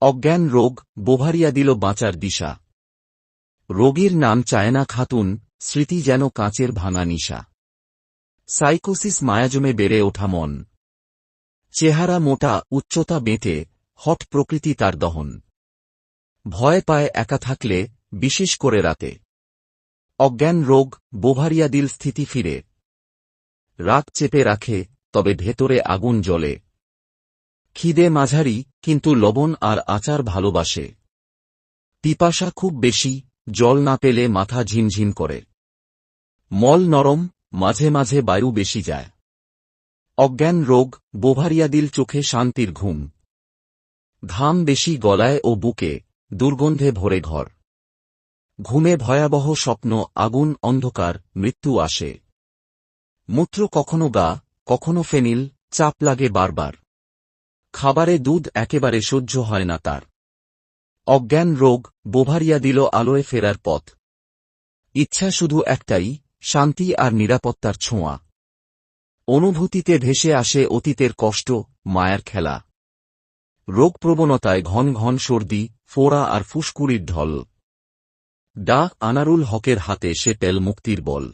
অজ্ঞান রোগ, বোভারিয়া দিল বাঁচার দিশা। রোগীর নাম চায়না খাতুন, স্মৃতি যেন কাঁচের ভাঙা নিশা। সাইকোসিস মায়াজমে বেড়ে ওঠা মন। চেহারা মোটা, উচ্চতা বেঁটে, হট প্রকৃতি তার দহন। ভয় পায় একা থাকলে, বিশেষ করে রাতে। অজ্ঞান রোগ, বোভারিয়া দিল স্থিতি ফিরে। রাত চেপে রাখে, তবে ভেতরে আগুন জ্বলে। খিদে মাঝারি, কিন্তু লবণ আর আচার ভালোবাসে। পিপাসা খুব বেশি, জল না পেলে মাথা ঝিমঝিম করে। মল নরম, মাঝে মাঝে বায়ু বেশি যায়। অজ্ঞান রোগ, বোভারিয়া দিল চোখে শান্তির ঘুম। ঘাম বেশি গলায় ও বুকে, দুর্গন্ধে ভরে ঘর। ঘুমে ভয়াবহ স্বপ্ন, আগুন, অন্ধকার, মৃত্যু আসে। মূত্র কখনো গা, কখনো ফেনিল, চাপ লাগে বারবার। খাবারে দুধ একেবারে সহ্য হয় না তার। অজ্ঞান রোগ বোভারিয়া দিল আলোয় ফেরার পথ। ইচ্ছা শুধু একটাই, শান্তি আর নিরাপত্তার ছোঁয়া। অনুভূতিতে ভেসে আসে অতীতের কষ্ট, মায়ার খেলা। রোগ প্রবণতায় ঘন ঘন সর্দি, ফোড়া আর ফুসকুড়ির ঢল। ডা আনারুল হকের হাতে সে তেল মুক্তির বল।